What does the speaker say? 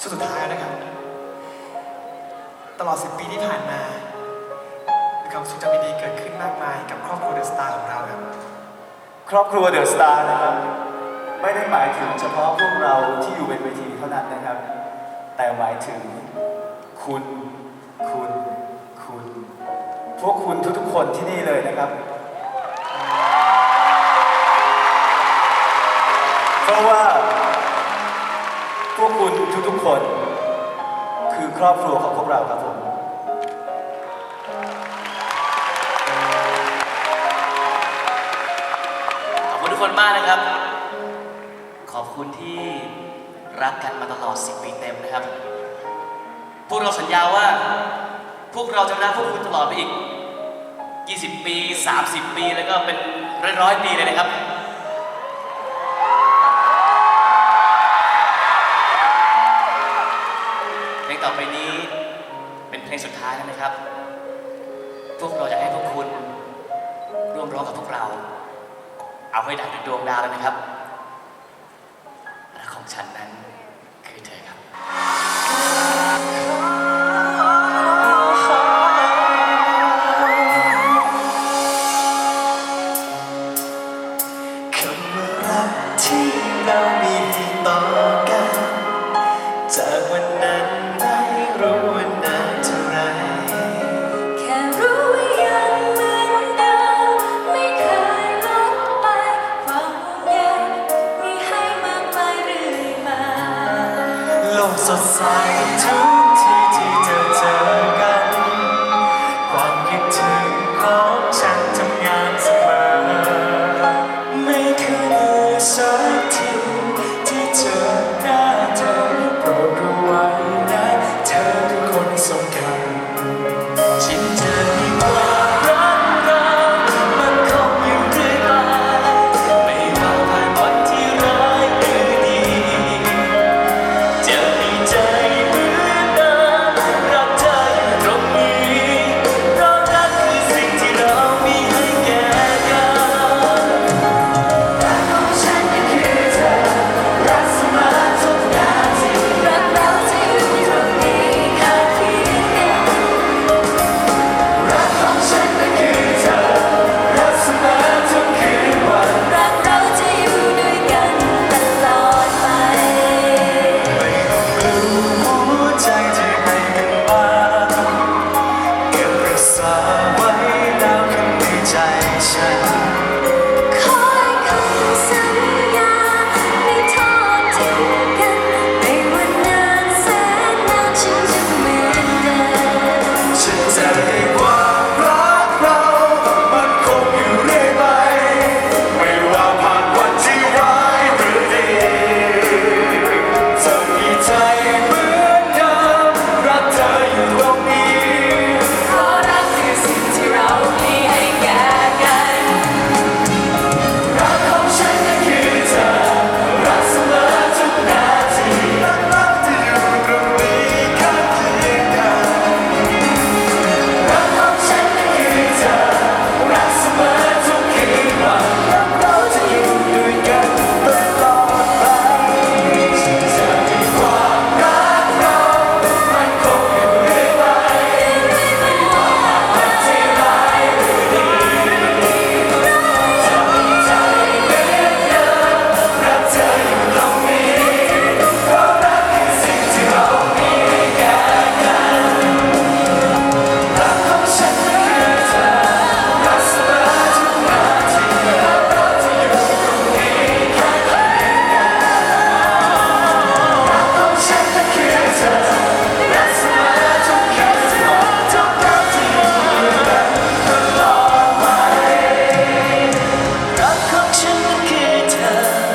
สุดสุดท้ายนะครับ ตลอด 10 ปีที่ผ่านมามีความทรงจำดีๆเกิดขึ้นมากมายกับครอบครัวเดอะสตาร์ของเราครับ ครอบครัวเดอะสตาร์นะครับ ไม่ได้หมายถึงเฉพาะพวกเราที่อยู่บนเวทีเท่านั้นนะครับ แต่หมายถึงคุณ คุณ คุณ พวกคุณทุกๆคนที่นี่เลยนะครับ เพราะว่า ทุกๆคน คือครอบครัวของพวกเราครับผมขอบคุณทุกคนมากนะครับ ขอบคุณที่รักกันมาตลอด 10 ปีเต็มนะครับ พวกเราสัญญาว่า พวกเราจะรักพวกคุณตลอดไปอีก 20 ปี 30 ปี แล้วก็เป็นร้อยๆปีเลยนะครับ ท้ายแล้วนะครับ พวกเราอยากให้พวกคุณ ร่วมร้องกับพวกเรา เอาให้ดังถึงดวงดาวเลยนะครับรักของฉันนั้น inside too. Christ. to the guitar.